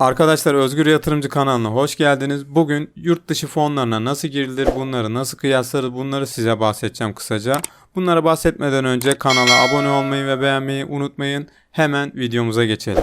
Arkadaşlar Özgür Yatırımcı kanalına hoş geldiniz. Bugün yurt dışı fonlarına nasıl girilir, bunları nasıl kıyaslarız bunları size bahsedeceğim kısaca. Bunlara bahsetmeden önce kanala abone olmayı ve beğenmeyi unutmayın. Hemen videomuza geçelim.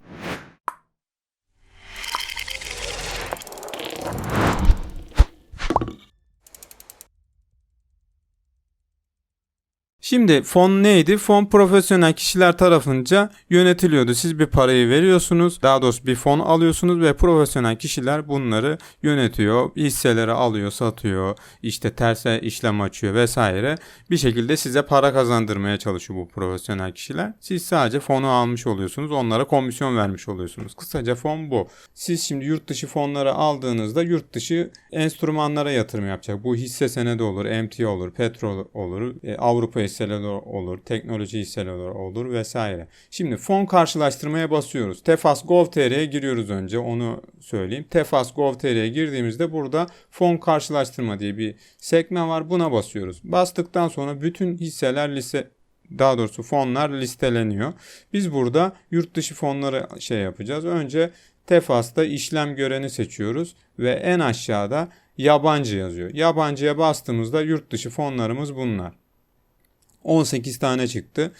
Şimdi fon neydi? Fon profesyonel kişiler tarafınca yönetiliyordu. Siz bir parayı veriyorsunuz, daha doğrusu bir fon alıyorsunuz ve profesyonel kişiler bunları yönetiyor. Hisseleri alıyor, satıyor, işte terse işlem açıyor vesaire. Bir şekilde size para kazandırmaya çalışıyor bu profesyonel kişiler. Siz sadece fonu almış oluyorsunuz, onlara komisyon vermiş oluyorsunuz. Kısaca fon bu. Siz şimdi yurt dışı fonları aldığınızda yurt dışı enstrümanlara yatırım yapacak. Bu hisse senedi olur, emtia olur, petrol olur, e, Avrupa hisseleri olur, teknoloji hisseleri olur vesaire. Şimdi fon karşılaştırmaya basıyoruz. Tefas Gov.tr'ye giriyoruz önce onu söyleyeyim. Tefas Gov.tr'ye girdiğimizde burada fon karşılaştırma diye bir sekme var. Buna basıyoruz. Bastıktan sonra bütün hisseler liste daha doğrusu fonlar listeleniyor. Biz burada yurt dışı fonları şey yapacağız. Önce Tefas'ta işlem göreni seçiyoruz ve en aşağıda yabancı yazıyor. Yabancıya bastığımızda yurt dışı fonlarımız bunlar. 18 tane çıktı.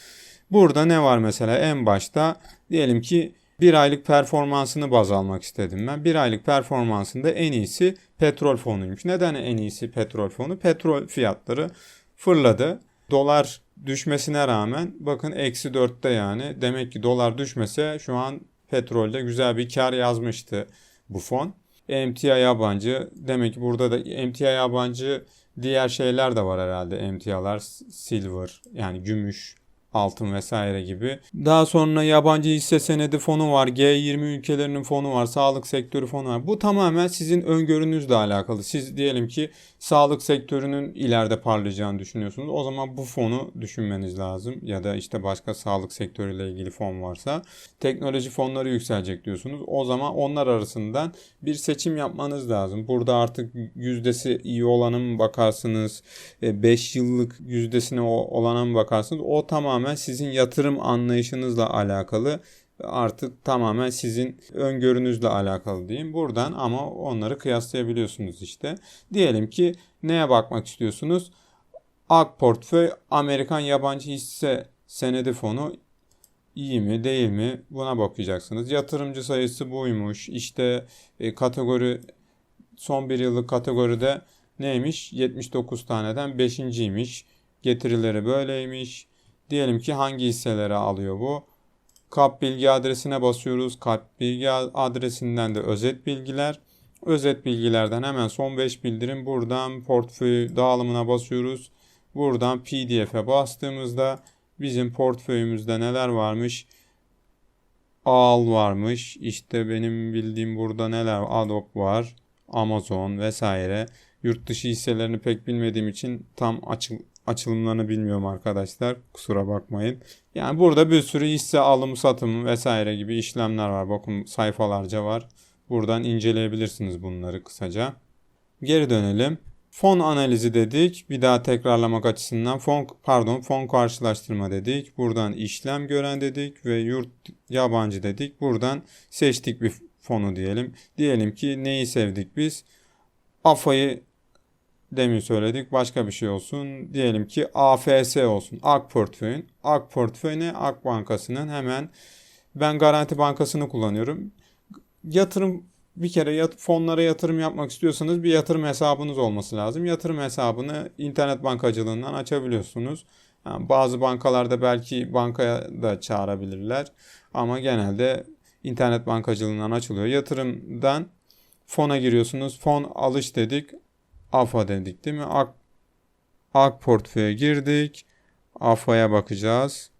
Burada ne var mesela en başta diyelim ki bir aylık performansını baz almak istedim ben. Bir aylık performansında en iyisi petrol fonuymuş. Neden en iyisi petrol fonu? Petrol fiyatları fırladı. Dolar düşmesine rağmen bakın eksi 4'te yani. Demek ki dolar düşmese şu an petrolde güzel bir kar yazmıştı bu fon. Emtia yabancı. Demek ki burada da emtia yabancı diğer şeyler de var herhalde. Emtialar silver yani gümüş, altın vesaire gibi. Daha sonra yabancı hisse senedi fonu var. G20 ülkelerinin fonu var. Sağlık sektörü fonu var. Bu tamamen sizin öngörünüzle alakalı. Siz diyelim ki sağlık sektörünün ileride parlayacağını düşünüyorsunuz. O zaman bu fonu düşünmeniz lazım. Ya da işte başka sağlık sektörüyle ilgili fon varsa. Teknoloji fonları yükselecek diyorsunuz. O zaman onlar arasından bir seçim yapmanız lazım. Burada artık yüzdesi iyi olana bakarsınız? 5 yıllık yüzdesine olana bakarsınız? O tamamen sizin yatırım anlayışınızla alakalı artık tamamen sizin öngörünüzle alakalı diyeyim. Buradan ama onları kıyaslayabiliyorsunuz işte. Diyelim ki neye bakmak istiyorsunuz? AK portföy Amerikan yabancı hisse senedi fonu iyi mi değil mi buna bakacaksınız. Yatırımcı sayısı buymuş. İşte e, kategori son bir yıllık kategoride neymiş? 79 taneden 5.ymiş. Getirileri böyleymiş. Diyelim ki hangi hisseleri alıyor bu? Kap bilgi adresine basıyoruz. Kap bilgi adresinden de özet bilgiler. Özet bilgilerden hemen son 5 bildirim. Buradan portföy dağılımına basıyoruz. Buradan PDF'e bastığımızda bizim portföyümüzde neler varmış? Al varmış. İşte benim bildiğim burada neler? Adobe var. Amazon vesaire. Yurt dışı hisselerini pek bilmediğim için tam açıl açılımlarını bilmiyorum arkadaşlar. Kusura bakmayın. Yani burada bir sürü hisse alım satım vesaire gibi işlemler var. Bakın sayfalarca var. Buradan inceleyebilirsiniz bunları kısaca. Geri dönelim. Fon analizi dedik. Bir daha tekrarlamak açısından fon pardon fon karşılaştırma dedik. Buradan işlem gören dedik ve yurt yabancı dedik. Buradan seçtik bir fonu diyelim. Diyelim ki neyi sevdik biz? AFA'yı demin söyledik başka bir şey olsun. Diyelim ki AFS olsun. AK portföyün. AK portföy ne? AK bankasının hemen ben Garanti Bankası'nı kullanıyorum. Yatırım bir kere yat, fonlara yatırım yapmak istiyorsanız bir yatırım hesabınız olması lazım. Yatırım hesabını internet bankacılığından açabiliyorsunuz. Yani bazı bankalarda belki bankaya da çağırabilirler. Ama genelde internet bankacılığından açılıyor. Yatırımdan fona giriyorsunuz. Fon alış dedik. AFA dedik değil mi? Ak, Ak portföye girdik. AFA'ya bakacağız.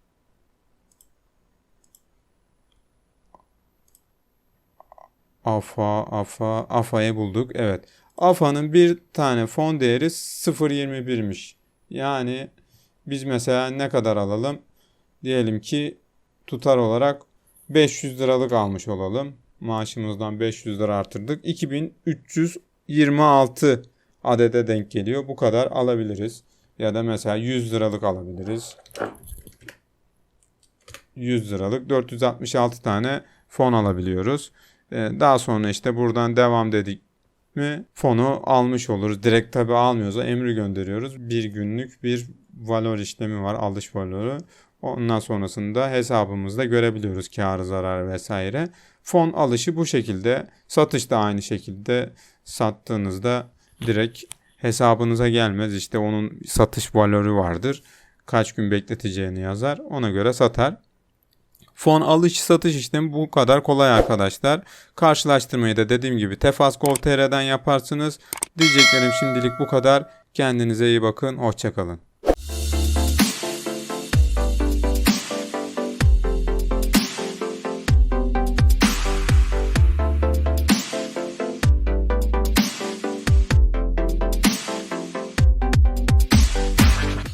AFA, AFA, AFA'yı bulduk. Evet. AFA'nın bir tane fon değeri 0.21'miş. Yani biz mesela ne kadar alalım? Diyelim ki tutar olarak 500 liralık almış olalım. Maaşımızdan 500 lira artırdık. 2326 adede denk geliyor. Bu kadar alabiliriz. Ya da mesela 100 liralık alabiliriz. 100 liralık 466 tane fon alabiliyoruz. Ee, daha sonra işte buradan devam dedik mi fonu almış oluruz. Direkt tabi almıyorsa emri gönderiyoruz. Bir günlük bir valor işlemi var alış valoru. Ondan sonrasında hesabımızda görebiliyoruz karı zarar vesaire. Fon alışı bu şekilde. Satış da aynı şekilde sattığınızda direkt hesabınıza gelmez. İşte onun satış valörü vardır. Kaç gün bekleteceğini yazar. Ona göre satar. Fon alış satış işlemi bu kadar kolay arkadaşlar. Karşılaştırmayı da dediğim gibi Tefas.gov.tr'den yaparsınız. Diyeceklerim şimdilik bu kadar. Kendinize iyi bakın. Hoşçakalın.